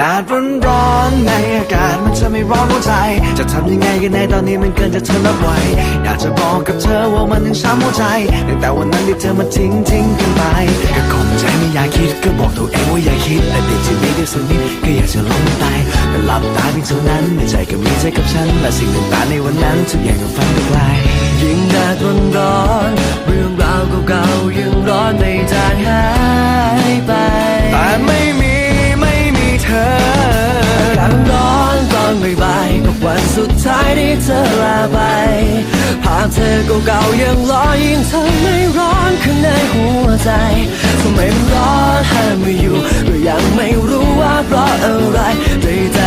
ดดร้อนร้อนในอากาศมันจะไม่ร้อนหัวใจ จะทำยังไงกันในตอนนี้มันเกินจะทนรับไหวอยากจะบอกกับเธอว่ามันยังช้ำหัวใจตั้งแต่วันนั้นที่เธอมาทิ้งทิ้งกันไปก็คงใจไม่อยากคิดก็บอกตัวเองว่าอย่าคิดและเด็กที่มีได้สักนิดก็อยากจะล้มตายแต่หลับตาเพียงเท่านั้นในใจก็มีใจกับฉันและสิ่งต่างๆในวันนั้นทุกอย่างก็ฝันไปไกลยิ่งแดดร้อนร้อน เธอลาไปภาพเธอเก่าๆยังลอยยิ่งทำให้ร้อนข้างในหัวใจทำไมมันร้อนห้ามไม่อยู่ก็ยังไม่รู้ว่าเพราะอะไรใจ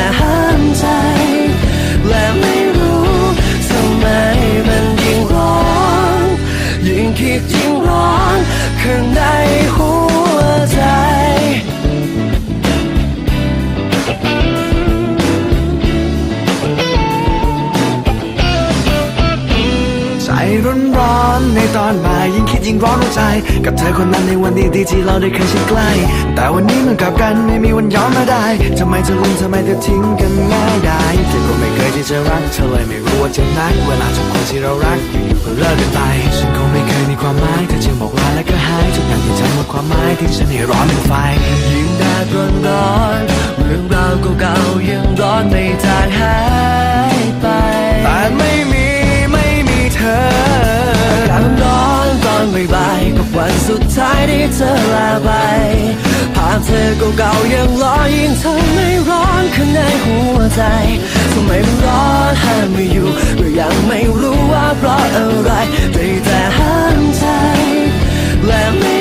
ร้อนร้อนในตอนบ่ายยิ่งคิดยิ่งร้อนหัวใจ กับเธอคนนั้นในวันดีๆที่เราได้เคยชิดใกล้ แต่วันนี้มันกลับกันไม่มีวันย้อนมาได้ทำไมเธอลืมทำไมเธอทิ้งกันง่ายได้เธอก็ไม่เคยที่จะรักเธอเลยไม่รู้ว่าจะนัก เวลาทุกคนที่เรารักอยู่ๆก็เลิกกันไปฉันคงไม่เคยมีความหมายเธอจึงบอกลาแล้วก็หายทุกอย่างที่ทำหมดความหมายที่ฉันให้ร้อนเป็นไฟยิ่งแดดร้อนร้อน เธอเก่าๆยังรอยิ่งทำไม่ร้อนข้างในหัวใจทำไมมันร้อนห้ามไม่อยู่ก็ยังไม่รู้ว่าเพราะอะไรได้แต่ห้ามใจและไม่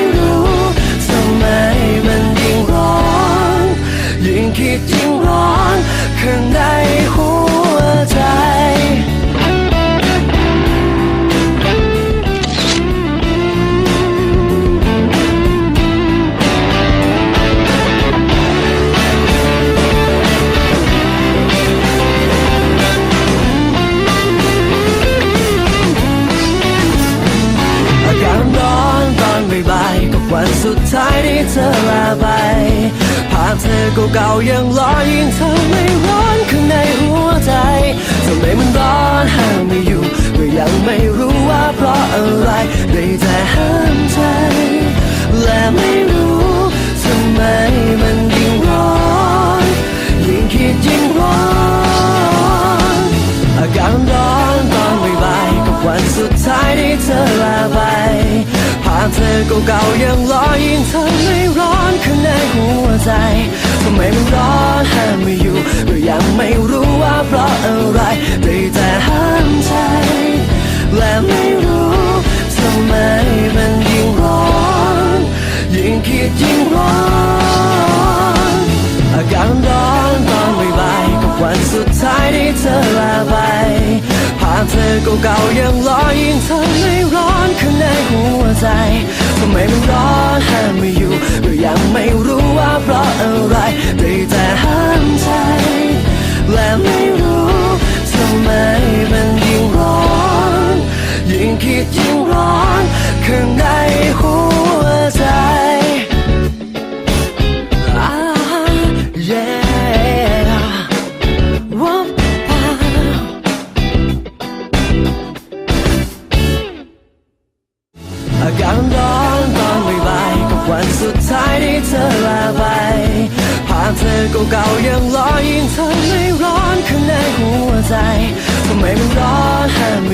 วันสุดท้ายที่เธอลาไป ภาพเธอเก่าๆยังลอยยิ่งทำให้ร้อนข้างในหัวใจทำไมมันร้อนห้ามไม่อยู่ก็ยังไม่รู้ว่าเพราะอะไรได้แต่ เธอเก่าๆยังลอยยิ่งทำให้ร้อนข้างในหัวใจทำไมมันร้อนห้ามไม่อยู่ก็ยังไม่รู้ว่าเพราะอะไรได้แต่ห้ามใจ และไม่รู้ทำไมมันยิ่งร้อนยิ่งคิดยิ่งร้อนอากาศร้อนตอนบ่ายๆกับวันสุดท้ายที่เธอลาไปภาพเธอเก่าๆยังลอยยิ่งทำให้ร้อนข้างในหัวใจ ทำไมมันร้อนห้ามไม่อยู่ก็ยังไม่รู้ว่าเพราะอะไรได้แต่หา ท้ายที่เธอลาไปภาพเธอเก่าๆยังรอยิ่งเธอไม่ร้อนขึ้นในหัวใจทำไมมันร้อนห้าม